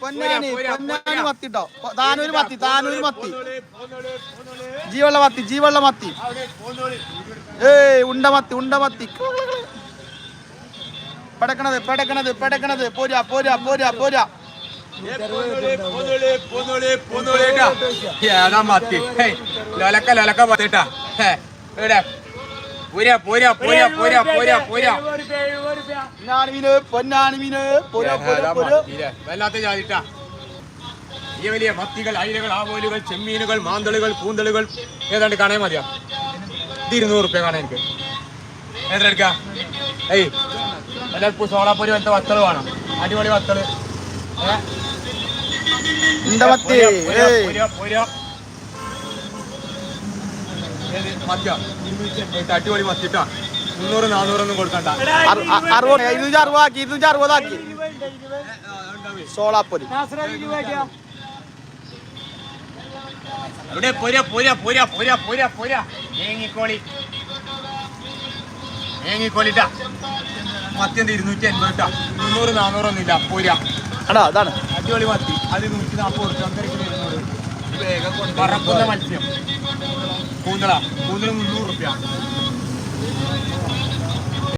പൊന്നാനി പൊന്നാനി പോരാ. മത്തി ട്ടോ താനൂര് മത്തി താനൂര് മത്തി. ജീവള്ള മത്തി ജീവള്ള മത്തി. ഏയ് ഉണ്ട മത്തി ഉണ്ട മത്തി. പടക്കണത് പടക്കണത് പടക്കണത്. പോരാ പോരാ പോരാ പോരാ. മത്തി. ലൊലക്ക ലൊലക്ക മത്തിട്ടാ. ഹേ, ഇവിടെ. പോരാ പോരാ പോരാ പോരാ പോരാ പോരാ. പൊന്നാനി മീന് പൊന്നാനി മീന് പോരാ പോരാ ഏതാ പോരാ. മത്തിയിലെ? വല്ലാത്ത ജാതിട്ടാ. വലിയ വലിയ മത്തികൾ അയിലകൾ ആവോലുകൾ ചെമ്മീനുകൾ മാന്തളുകൾ കൂന്തളുകൾ ഏതാണ്ട് കാണാൻ മതിയാ? ഇത് ഇരുന്നൂറ് റുപ്യ കാണാൻ എനിക്ക്. എത്ര എടുക്ക? ഏയ് എല്ലാവർക്കും സോളാപ്പൊരി വലത്തെ വത്തൾ വേണം. അടിപൊളി വത്തൾ. ഏ? പോരാ, പോരാ, എൺപത്. അടിപൊളി മത്തിട്ടാ മുന്നൂറ് നാനൂറൊന്നും കൊടുക്കണ്ട. അറുപത് ഇരുന്നൂറ്റി അറുപതാക്കി ഇരുന്നൂറ്റി അറുപതാക്കി. സോളാപ്പൊരി ഇവിടെ പോരാ പോരാ പോരാ പോരാ പോരാ പോരാ. ഏങ്ങിക്കോളി. ഏങ്ങിക്കോളിട്ടാ. മത്തി ഇരുന്നൂറ്റി എൺപത് മുന്നൂറ് നാനൂറൊന്നും ഇല്ല പോരാ. അടാ അതാണ്. അടിപൊളി മത്തി. അത് നൂറ്റി നാൽപ്പത് ഇരുന്നൂറ് പറക്കുന്ന മത്സ്യം. കൂന്തള. കൂന്തള മുന്നൂറ് റുപ്യ.